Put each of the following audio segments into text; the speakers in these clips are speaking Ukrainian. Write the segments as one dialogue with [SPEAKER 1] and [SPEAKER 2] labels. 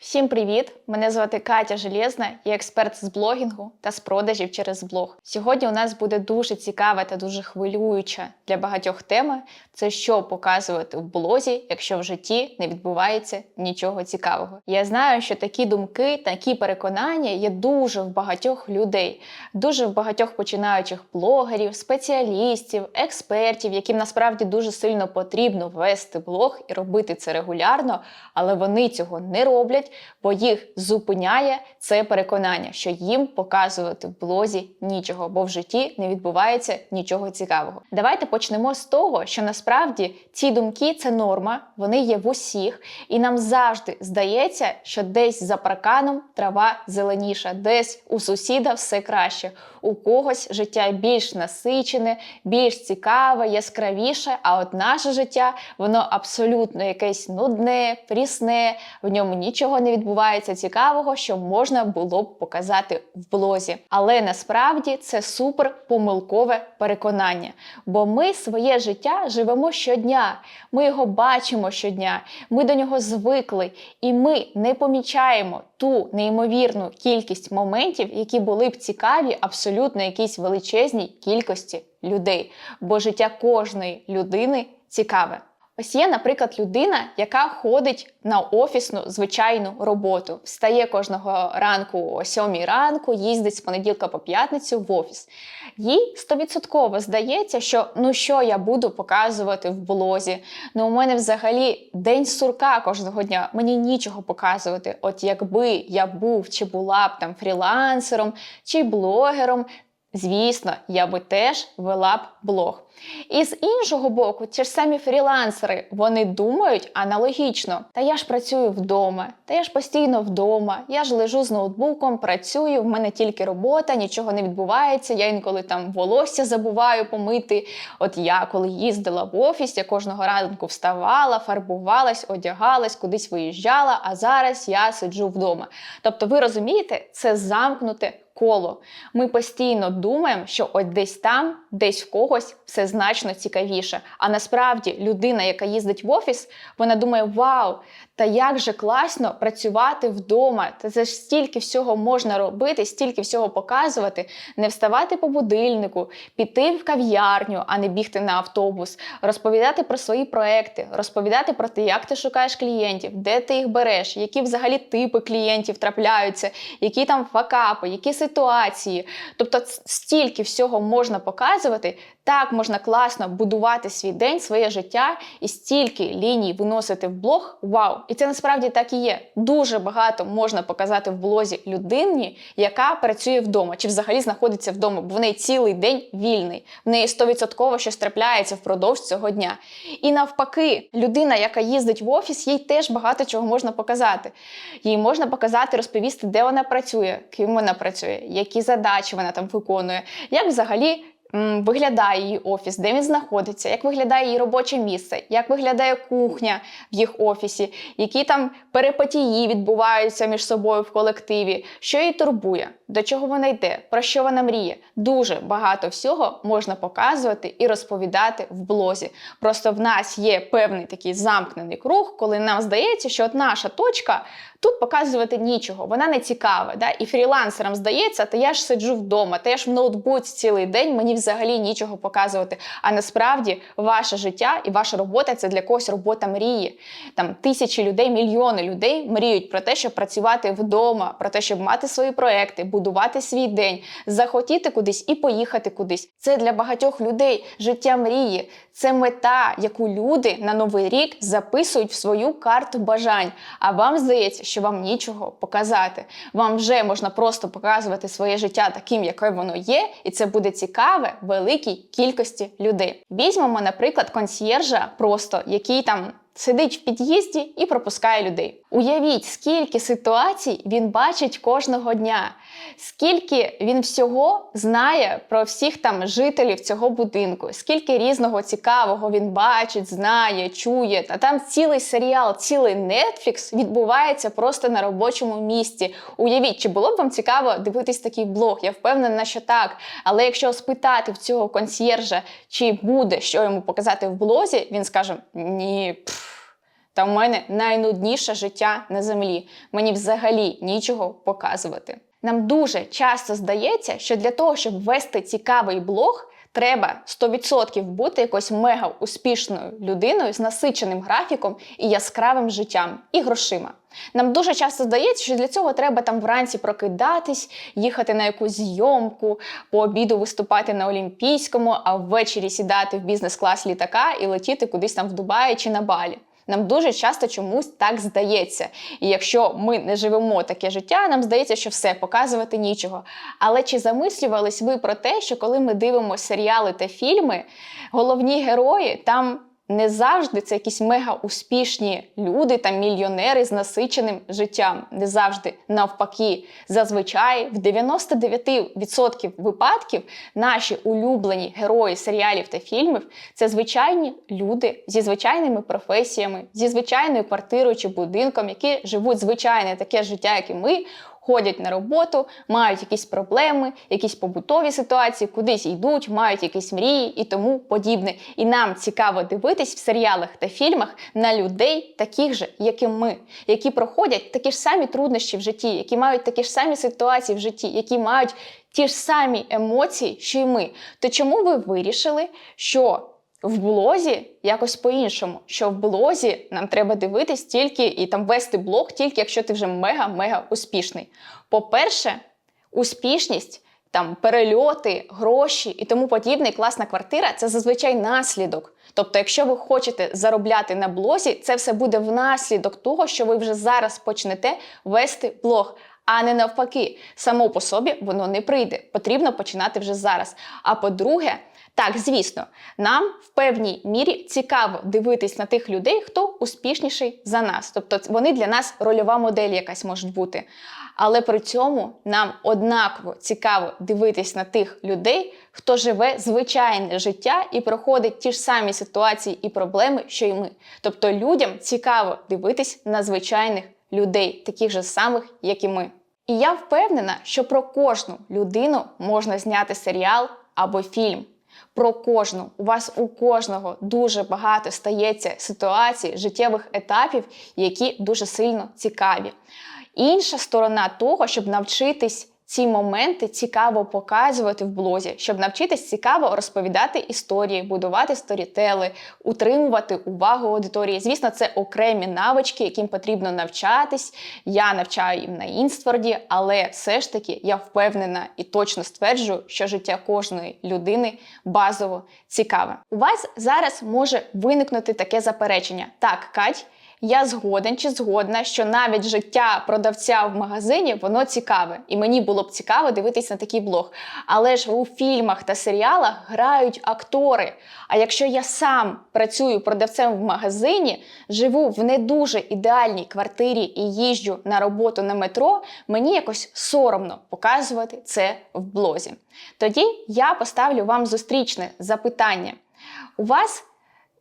[SPEAKER 1] Всім привіт! Мене звати Катя Железна, я експерт з блогінгу та з продажів через блог. Сьогодні у нас буде дуже цікава та дуже хвилююча для багатьох тема. Це що показувати в блозі, якщо в житті не відбувається нічого цікавого. Я знаю, що такі думки, такі переконання є дуже в багатьох людей, дуже в багатьох починаючих блогерів, спеціалістів, експертів, яким насправді дуже сильно потрібно вести блог і робити це регулярно, але вони цього не роблять бо їх зупиняє це переконання, що їм показувати в блозі нічого, бо в житті не відбувається нічого цікавого. Давайте почнемо з того, що насправді ці думки це норма, вони є в усіх, і нам завжди здається, що десь за парканом трава зеленіша, десь у сусіда все краще. У когось життя більш насичене, більш цікаве, яскравіше. А от наше життя воно абсолютно якесь нудне, прісне, в ньому нічого не відбувається цікавого, що можна було б показати в блозі. Але насправді це супер помилкове переконання. Бо ми своє життя живемо щодня, ми його бачимо щодня, ми до нього звикли, і ми не помічаємо ту неймовірну кількість моментів, які були б цікаві абсолютно якійсь величезній кількості людей. Бо життя кожної людини цікаве. Ось є, наприклад, людина, яка ходить на офісну звичайну роботу, встає кожного ранку о 7 ранку, їздить з понеділка по п'ятницю в офіс. Їй стовідсотково здається, що ну що я буду показувати в блозі. Ну, у мене взагалі день сурка кожного дня. Мені нічого показувати. От якби я був чи була б там фрілансером чи блогером. Звісно, я би теж вела б блог. І з іншого боку, ті ж самі фрілансери, вони думають аналогічно. Та я ж працюю вдома, та я ж постійно вдома, я ж лежу з ноутбуком, працюю, в мене тільки робота, нічого не відбувається. Я інколи там волосся забуваю помити. От я коли їздила в офіс, я кожного ранку вставала, фарбувалась, одягалась, кудись виїжджала, а зараз я сиджу вдома. Тобто, ви розумієте, це замкнуте коло. Ми постійно думаємо, що от десь там, десь в когось все значно цікавіше. А насправді людина, яка їздить в офіс, вона думає: Вау! Та як же класно працювати вдома! Та це ж стільки всього можна робити, стільки всього показувати, не вставати по будильнику, піти в кав'ярню, а не бігти на автобус, розповідати про свої проекти, розповідати про те, як ти шукаєш клієнтів, де ти їх береш, які взагалі типи клієнтів трапляються, які там факапи, які ситуації. Тобто, стільки всього можна показувати. Так можна класно будувати свій день, своє життя і стільки ліній виносити в блог. Вау! І це насправді так і є. Дуже багато можна показати в блозі людині, яка працює вдома, чи взагалі знаходиться вдома, бо в неї цілий день вільний, в неї 100% щось трапляється впродовж цього дня. І навпаки, людина, яка їздить в офіс, їй теж багато чого можна показати. Їй можна показати, розповісти, де вона працює, ким вона працює, які задачі вона там виконує, як взагалі виглядає її офіс, де він знаходиться, як виглядає її робоче місце, як виглядає кухня в їх офісі, які там перипетії відбуваються між собою в колективі, що її турбує, до чого вона йде, про що вона мріє. Дуже багато всього можна показувати і розповідати в блозі. Просто в нас є певний такий замкнений круг, коли нам здається, що от наша точка Тут показувати нічого, вона не цікава. Да? І фрілансерам здається, та я ж сиджу вдома, та я ж в ноутбуці цілий день, мені взагалі нічого показувати. А насправді ваше життя і ваша робота це для когось робота мрії. Там тисячі людей, мільйони людей мріють про те, щоб працювати вдома, про те, щоб мати свої проекти, будувати свій день, захотіти кудись і поїхати кудись. Це для багатьох людей життя мрії. Це мета, яку люди на новий рік записують в свою карту бажань. А вам здається, що вам нічого показати. Вам вже можна просто показувати своє життя таким, яке воно є, і це буде цікаве великій кількості людей. Візьмемо, наприклад, консьєржа, просто який там сидить в під'їзді і пропускає людей. Уявіть, скільки ситуацій він бачить кожного дня, скільки він всього знає про всіх там жителів цього будинку, скільки різного цікавого він бачить, знає, чує. Та там цілий серіал, цілий Netflix відбувається просто на робочому місці. Уявіть, чи було б вам цікаво дивитись такий блог? Я впевнена, що так. Але якщо спитати в цього консьєржа, чи буде що йому показати в блозі, він скаже: ні. Пф, Та в мене найнудніше життя на землі. Мені взагалі нічого показувати. Нам дуже часто здається, що для того, щоб вести цікавий блог, треба 100% бути якоюсь мега успішною людиною з насиченим графіком і яскравим життям і грошима. Нам дуже часто здається, що для цього треба там вранці прокидатись, їхати на якусь зйомку, по обіду виступати на Олімпійському, а ввечері сідати в бізнес-клас літака і летіти кудись там в Дубаї чи на Балі. Нам дуже часто чомусь так здається. І якщо ми не живемо таке життя, нам здається, що все показувати нічого. Але чи замислювались ви про те, що коли ми дивимося серіали та фільми, головні герої там не завжди це якісь мега успішні люди та мільйонери з насиченим життям. Не завжди навпаки. Зазвичай в 99% випадків наші улюблені герої серіалів та фільмів це звичайні люди зі звичайними професіями, зі звичайною квартирою чи будинком, які живуть звичайне таке життя, як і ми ходять на роботу, мають якісь проблеми, якісь побутові ситуації, кудись йдуть, мають якісь мрії і тому подібне. І нам цікаво дивитись в серіалах та фільмах на людей, таких же, як і ми, які проходять такі ж самі труднощі в житті, які мають такі ж самі ситуації в житті, які мають ті ж самі емоції, що й ми. То чому ви вирішили, що в блозі якось по-іншому, що в блозі нам треба дивитись тільки і там вести блог, тільки якщо ти вже мега-мега успішний. По-перше, успішність, там перельоти, гроші і тому подібне, класна квартира це зазвичай наслідок. Тобто, якщо ви хочете заробляти на блозі, це все буде внаслідок того, що ви вже зараз почнете вести блог. А не навпаки, само по собі воно не прийде. Потрібно починати вже зараз. А по-друге, так, звісно, нам в певній мірі цікаво дивитись на тих людей, хто успішніший за нас. Тобто вони для нас рольова модель якась можуть бути. Але при цьому нам однаково цікаво дивитись на тих людей, хто живе звичайне життя і проходить ті ж самі ситуації і проблеми, що й ми. Тобто людям цікаво дивитись на звичайних людей, таких же самих, як і ми. І я впевнена, що про кожну людину можна зняти серіал або фільм. Про кожну. У вас у кожного дуже багато стається ситуацій, життєвих етапів, які дуже сильно цікаві. Інша сторона того, щоб навчитись ці моменти цікаво показувати в блозі, щоб навчитись цікаво розповідати історії, будувати сторітели, утримувати увагу аудиторії. Звісно, це окремі навички, яким потрібно навчатись. Я навчаю їм на інстворді, але все ж таки я впевнена і точно стверджую, що життя кожної людини базово цікаве. У вас зараз може виникнути таке заперечення: так, Кать. Я згоден чи згодна, що навіть життя продавця в магазині воно цікаве, і мені було б цікаво дивитися на такий блог. Але ж у фільмах та серіалах грають актори. А якщо я сам працюю продавцем в магазині, живу в не дуже ідеальній квартирі і їжджу на роботу на метро, мені якось соромно показувати це в блозі. Тоді я поставлю вам зустрічне запитання. У вас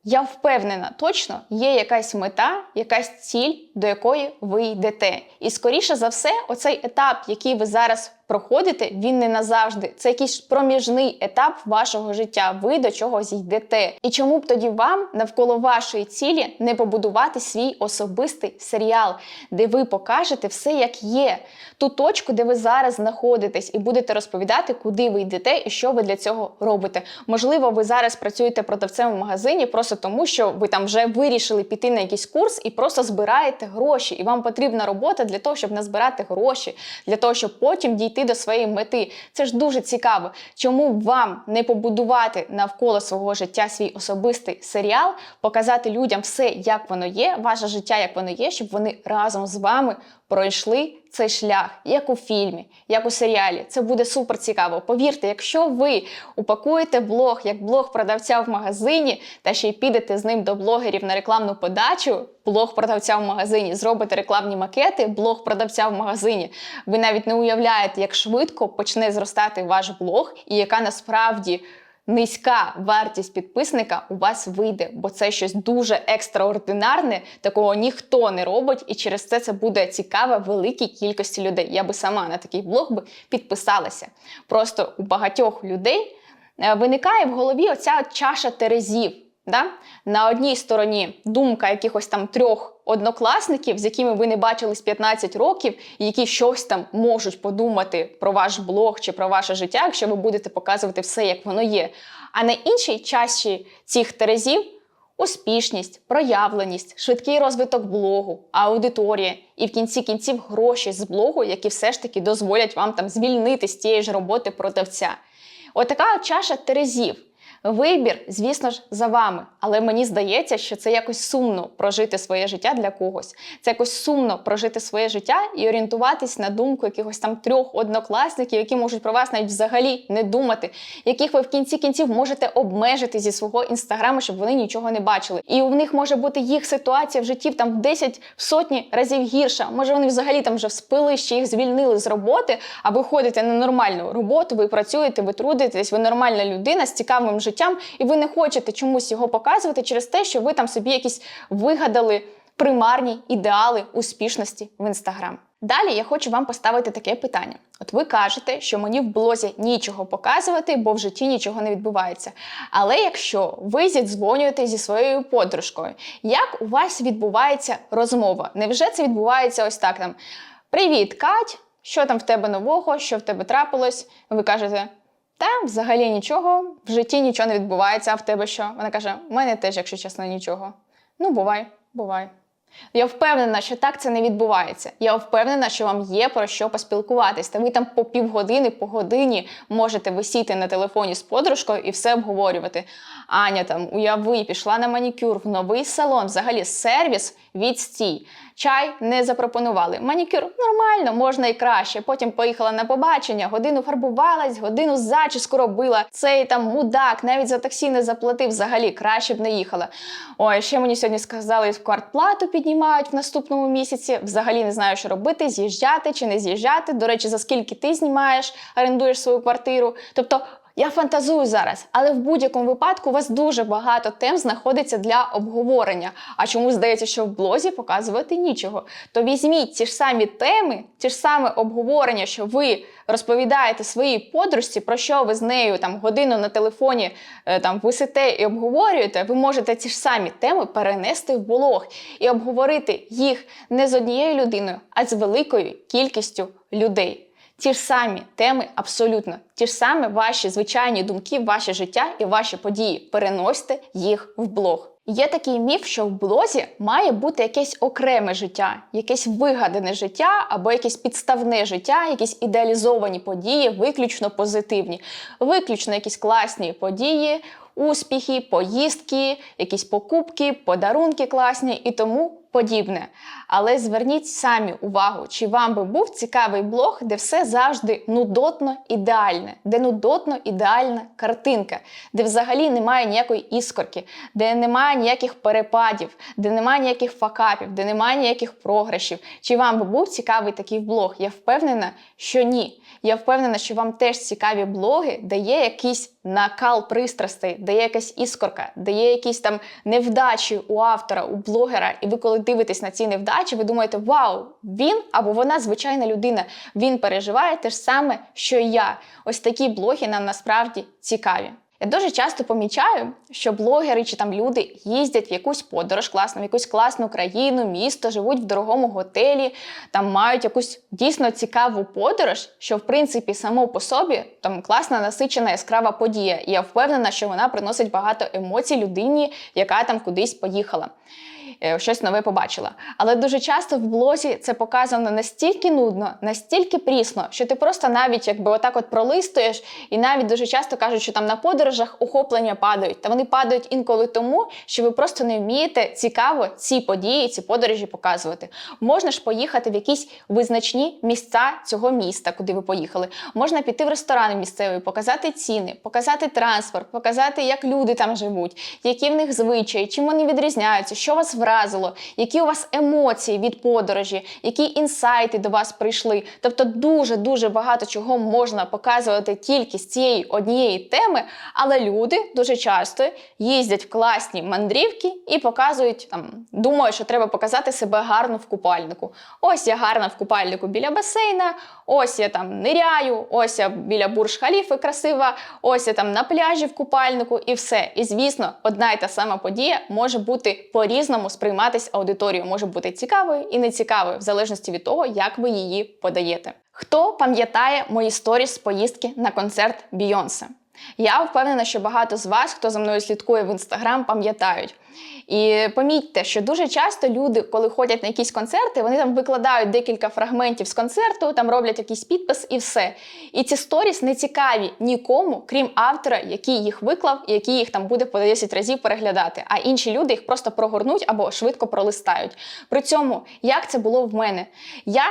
[SPEAKER 1] я впевнена, точно є якась мета, якась ціль, до якої ви йдете. І скоріше за все, оцей етап, який ви зараз проходите, він не назавжди. Це якийсь проміжний етап вашого життя. Ви до чогось йдете. І чому б тоді вам навколо вашої цілі не побудувати свій особистий серіал, де ви покажете все, як є, ту точку, де ви зараз знаходитесь, і будете розповідати, куди ви йдете і що ви для цього робите. Можливо, ви зараз працюєте продавцем в магазині просто тому, що ви там вже вирішили піти на якийсь курс і просто збираєте гроші. І вам потрібна робота для того, щоб назбирати гроші, для того, щоб потім дійти до своєї мети. Це ж дуже цікаво. Чому вам не побудувати навколо свого життя свій особистий серіал, показати людям все, як воно є, ваше життя, як воно є, щоб вони разом з вами пройшли цей шлях, як у фільмі, як у серіалі. Це буде супер цікаво. Повірте, якщо ви упакуєте блог як блог продавця в магазині, та ще й підете з ним до блогерів на рекламну подачу, блог продавця в магазині, зробите рекламні макети, блог продавця в магазині. Ви навіть не уявляєте, як швидко почне зростати ваш блог і яка насправді низька вартість підписника у вас вийде, бо це щось дуже екстраординарне, такого ніхто не робить, і через це це буде цікаво великій кількості людей. Я би сама на такий блог би підписалася. Просто у багатьох людей е, виникає в голові оця чаша терезів. Да? На одній стороні думка якихось там трьох однокласників, з якими ви не бачились 15 років, які щось там можуть подумати про ваш блог чи про ваше життя, якщо ви будете показувати все, як воно є. А на іншій чаші цих терезів успішність, проявленість, швидкий розвиток блогу, аудиторія і в кінці кінців гроші з блогу, які все ж таки дозволять вам там звільнити з тієї ж роботи продавця. Отака от чаша терезів. Вибір, звісно ж, за вами, але мені здається, що це якось сумно прожити своє життя для когось. Це якось сумно прожити своє життя і орієнтуватись на думку якихось там трьох однокласників, які можуть про вас навіть взагалі не думати, яких ви в кінці кінців можете обмежити зі свого інстаграму, щоб вони нічого не бачили. І у них може бути їх ситуація в житті там в 10 в сотні разів гірша. Може, вони взагалі там вже вспили, ще їх звільнили з роботи, а ви ходите на нормальну роботу, ви працюєте, ви трудитесь, ви нормальна людина з цікавим життям, і ви не хочете чомусь його показувати через те, що ви там собі якісь вигадали примарні ідеали успішності в інстаграм. Далі я хочу вам поставити таке питання. От ви кажете, що мені в блозі нічого показувати, бо в житті нічого не відбувається. Але якщо ви зідзвонюєте зі своєю подружкою, як у вас відбувається розмова? Невже це відбувається ось так там? Привіт, Кать! Що там в тебе нового? Що в тебе трапилось? Ви кажете, та взагалі нічого, в житті нічого не відбувається, а в тебе що? Вона каже: у мене теж, якщо чесно, нічого. Ну, бувай, бувай. Я впевнена, що так це не відбувається. Я впевнена, що вам є про що поспілкуватись. Та ви там по півгодини, по годині можете висіти на телефоні з подружкою і все обговорювати. Аня там уяви, пішла на манікюр в новий салон, взагалі сервіс відстій. Чай не запропонували. Манікюр нормально, можна і краще. Потім поїхала на побачення, годину фарбувалась, годину зачіску робила. Цей там мудак навіть за таксі не заплатив. Взагалі краще б не їхала. Ой, ще мені сьогодні сказали, квартплату піднімають в наступному місяці. Взагалі не знаю, що робити, з'їжджати чи не з'їжджати. До речі, за скільки ти знімаєш, орендуєш свою квартиру. Тобто. Я фантазую зараз, але в будь-якому випадку у вас дуже багато тем знаходиться для обговорення. А чому здається, що в блозі показувати нічого? То візьміть ті ж самі теми, ті ж саме обговорення, що ви розповідаєте своїй подружці, про що ви з нею там годину на телефоні е, там висите і обговорюєте. Ви можете ті ж самі теми перенести в блог і обговорити їх не з однією людиною, а з великою кількістю людей. Ті ж самі теми, абсолютно ті ж самі ваші звичайні думки, ваше життя і ваші події. Переносьте їх в блог. Є такий міф, що в блозі має бути якесь окреме життя, якесь вигадане життя або якесь підставне життя, якісь ідеалізовані події, виключно позитивні, виключно якісь класні події, успіхи, поїздки, якісь покупки, подарунки класні і тому подібне. Але зверніть самі увагу, чи вам би був цікавий блог, де все завжди нудотно ідеальне, де нудотно ідеальна картинка, де взагалі немає ніякої іскорки, де немає ніяких перепадів, де немає ніяких факапів, де немає ніяких програшів. Чи вам би був цікавий такий блог? Я впевнена, що ні. Я впевнена, що вам теж цікаві блоги, де є якийсь накал пристрастей, де є якась іскорка, де є якісь там невдачі у автора, у блогера, і ви коли дивитесь на ці невдачі, ви думаєте, вау, він або вона звичайна людина, він переживає те ж саме, що і я. Ось такі блоги нам насправді цікаві. Я дуже часто помічаю, що блогери чи там люди їздять в якусь подорож класну, в якусь класну країну, місто, живуть в дорогому готелі, там мають якусь дійсно цікаву подорож, що в принципі само по собі там класна, насичена, яскрава подія. І я впевнена, що вона приносить багато емоцій людині, яка там кудись поїхала. Е, Щось нове побачила. Але дуже часто в блозі це показано настільки нудно, настільки прісно, що ти просто навіть якби отак от пролистуєш, і навіть дуже часто кажуть, що там на подорожах охоплення падають. Та вони падають інколи тому, що ви просто не вмієте цікаво ці події, ці подорожі показувати. Можна ж поїхати в якісь визначні місця цього міста, куди ви поїхали. Можна піти в ресторани місцеві, показати ціни, показати транспорт, показати, як люди там живуть, які в них звичаї, чим вони відрізняються, що вас вразить. Вразило, які у вас емоції від подорожі, які інсайти до вас прийшли. Тобто, дуже дуже багато чого можна показувати тільки з цієї однієї теми, але люди дуже часто їздять в класні мандрівки і показують там, думають, що треба показати себе гарно в купальнику. Ось я гарна в купальнику біля басейна, ось я там ниряю, ось я біля бурж-халіфи красива, ось я там на пляжі в купальнику і все. І звісно, одна і та сама подія може бути по-різному сприйматись аудиторією, може бути цікавою і нецікавою, в залежності від того, як ви її подаєте. Хто пам'ятає мої сторіс з поїздки на концерт Бійонсе? Я впевнена, що багато з вас, хто за мною слідкує в інстаграм, пам'ятають. І помітьте, що дуже часто люди, коли ходять на якісь концерти, вони там викладають декілька фрагментів з концерту, там роблять якийсь підпис і все. І ці сторіс не цікаві нікому, крім автора, який їх виклав і який їх там буде по 10 разів переглядати. А інші люди їх просто прогорнуть або швидко пролистають. При цьому, як це було в мене? Я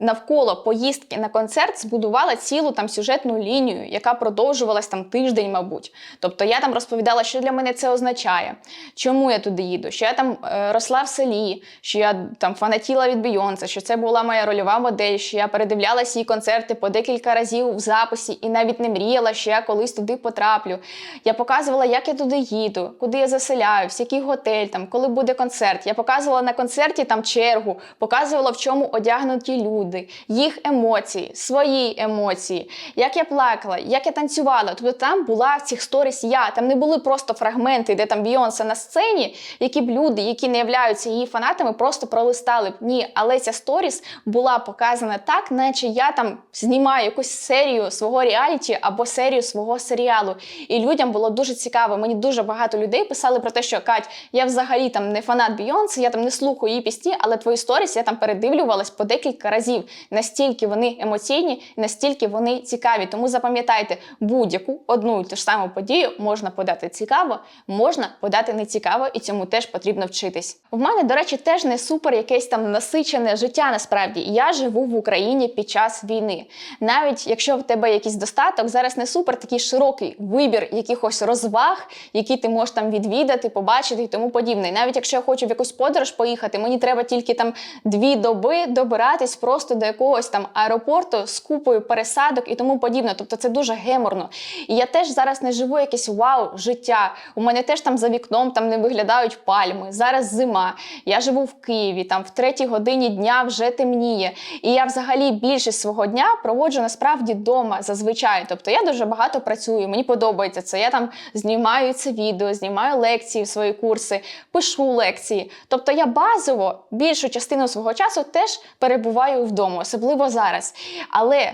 [SPEAKER 1] навколо поїздки на концерт збудувала цілу там сюжетну лінію, яка продовжувалась там тиждень, мабуть. Тобто я там розповідала, що для мене це означає, чому я туди їду, що я там е, росла в селі, що я там фанатіла від Бейонсе, що це була моя рольова модель, що я передивлялася її концерти по декілька разів в записі і навіть не мріяла, що я колись туди потраплю. Я показувала, як я туди їду, куди я заселяюсь, який готель, там, коли буде концерт. Я показувала на концерті там чергу, показувала, в чому одягнуті люди люди, їх емоції, свої емоції, як я плакала, як я танцювала. Тобто там була в цих сторіс я. Там не були просто фрагменти, де там Бійонса на сцені, які б люди, які не являються її фанатами, просто пролистали б. Ні, але ця сторіс була показана так, наче я там знімаю якусь серію свого реаліті або серію свого серіалу. І людям було дуже цікаво. Мені дуже багато людей писали про те, що Кать, я взагалі там не фанат Бійонси, я там не слухаю її пісні, але твої сторіс я там передивлювалась по декілька разів разів. Настільки вони емоційні, настільки вони цікаві. Тому запам'ятайте, будь-яку одну і ту ж саму подію можна подати цікаво, можна подати нецікаво, і цьому теж потрібно вчитись. В мене, до речі, теж не супер якесь там насичене життя. Насправді я живу в Україні під час війни. Навіть якщо в тебе якийсь достаток, зараз не супер такий широкий вибір якихось розваг, які ти можеш там відвідати, побачити і тому подібне. Навіть якщо я хочу в якусь подорож поїхати, мені треба тільки там дві доби добиратись просто просто до якогось там аеропорту з купою пересадок і тому подібне. Тобто це дуже геморно. І я теж зараз не живу якесь вау життя. У мене теж там за вікном там не виглядають пальми. Зараз зима. Я живу в Києві, там в третій годині дня вже темніє. І я взагалі більшість свого дня проводжу насправді вдома зазвичай. Тобто я дуже багато працюю, мені подобається це. Я там знімаю це відео, знімаю лекції в свої курси, пишу лекції. Тобто я базово більшу частину свого часу теж перебуваю вдома, особливо зараз. Але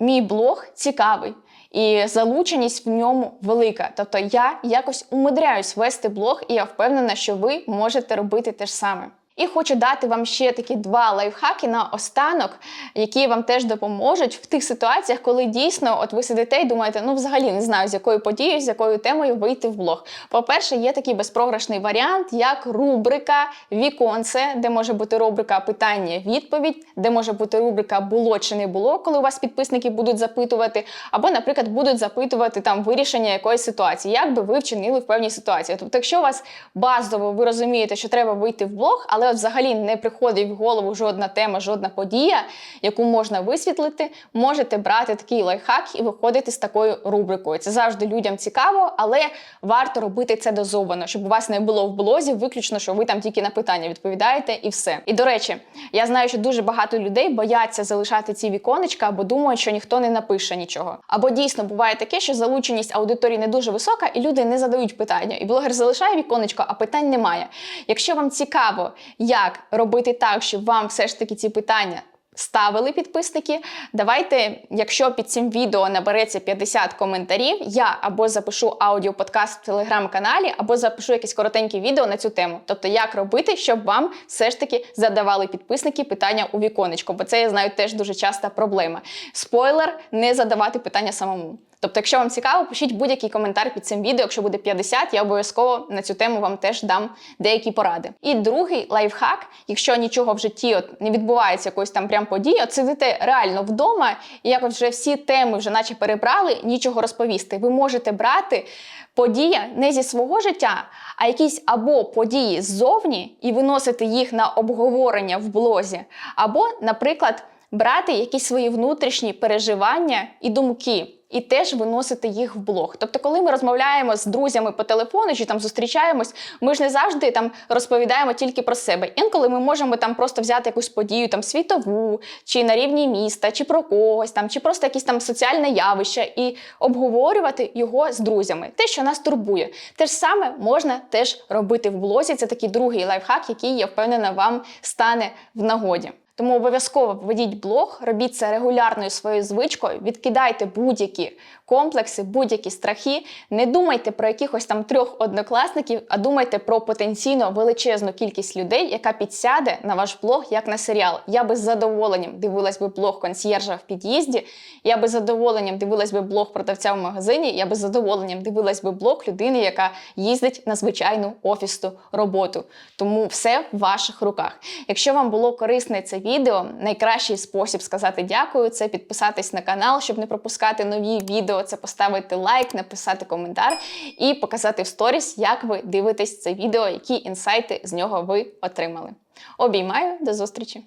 [SPEAKER 1] мій блог цікавий. І залученість в ньому велика. Тобто я якось умудряюсь вести блог, і я впевнена, що ви можете робити те ж саме. І хочу дати вам ще такі два лайфхаки на останок, які вам теж допоможуть в тих ситуаціях, коли дійсно от ви сидите і думаєте, ну взагалі не знаю, з якою подією, з якою темою вийти в блог. По-перше, є такий безпрограшний варіант, як рубрика Віконце, де може бути рубрика питання-відповідь, де може бути рубрика Було чи не було, коли у вас підписники будуть запитувати, або, наприклад, будуть запитувати там вирішення якоїсь ситуації, як би ви вчинили в певній ситуації. Тобто, якщо у вас базово ви розумієте, що треба вийти в блог, але от взагалі не приходить в голову жодна тема, жодна подія, яку можна висвітлити, можете брати такий лайфхак і виходити з такою рубрикою. Це завжди людям цікаво, але варто робити це дозовано, щоб у вас не було в блозі, виключно, що ви там тільки на питання відповідаєте і все. І до речі, я знаю, що дуже багато людей бояться залишати ці віконечка або думають, що ніхто не напише нічого. Або дійсно буває таке, що залученість аудиторії не дуже висока, і люди не задають питання. І блогер залишає віконечко, а питань немає. Якщо вам цікаво, як робити так, щоб вам все ж таки ці питання ставили підписники. Давайте, якщо під цим відео набереться 50 коментарів, я або запишу аудіоподкаст в телеграм-каналі, або запишу якесь коротеньке відео на цю тему. Тобто, як робити, щоб вам все ж таки задавали підписники питання у віконечко, бо це я знаю теж дуже часта проблема. Спойлер, не задавати питання самому. Тобто, якщо вам цікаво, пишіть будь-який коментар під цим відео. Якщо буде 50, я обов'язково на цю тему вам теж дам деякі поради. І другий лайфхак, якщо нічого в житті от не відбувається якоїсь там прям події, от сидите реально вдома і якось вже всі теми вже наче перебрали, нічого розповісти. Ви можете брати подія не зі свого життя, а якісь або події ззовні і виносити їх на обговорення в блозі, або, наприклад, брати якісь свої внутрішні переживання і думки. І теж виносити їх в блог. Тобто, коли ми розмовляємо з друзями по телефону чи там зустрічаємось, ми ж не завжди там розповідаємо тільки про себе. Інколи ми можемо там просто взяти якусь подію, там світову, чи на рівні міста, чи про когось там, чи просто якісь там соціальне явище, і обговорювати його з друзями. Те, що нас турбує. Те ж саме можна теж робити в блозі. Це такий другий лайфхак, який я впевнена вам стане в нагоді. Тому обов'язково ведіть блог, робіть це регулярною своєю звичкою, відкидайте будь-які комплекси, будь-які страхи. Не думайте про якихось там трьох однокласників, а думайте про потенційно величезну кількість людей, яка підсяде на ваш блог як на серіал. Я би з задоволенням дивилась би блог консьєржа в під'їзді. Я би з задоволенням дивилась би блог продавця в магазині. Я би з задоволенням дивилась би блог людини, яка їздить на звичайну офісну роботу. Тому все в ваших руках. Якщо вам було корисне це відео, найкращий спосіб сказати дякую це підписатись на канал, щоб не пропускати нові відео. Це поставити лайк, написати коментар і показати в сторіс, як ви дивитесь це відео, які інсайти з нього ви отримали. Обіймаю, до зустрічі!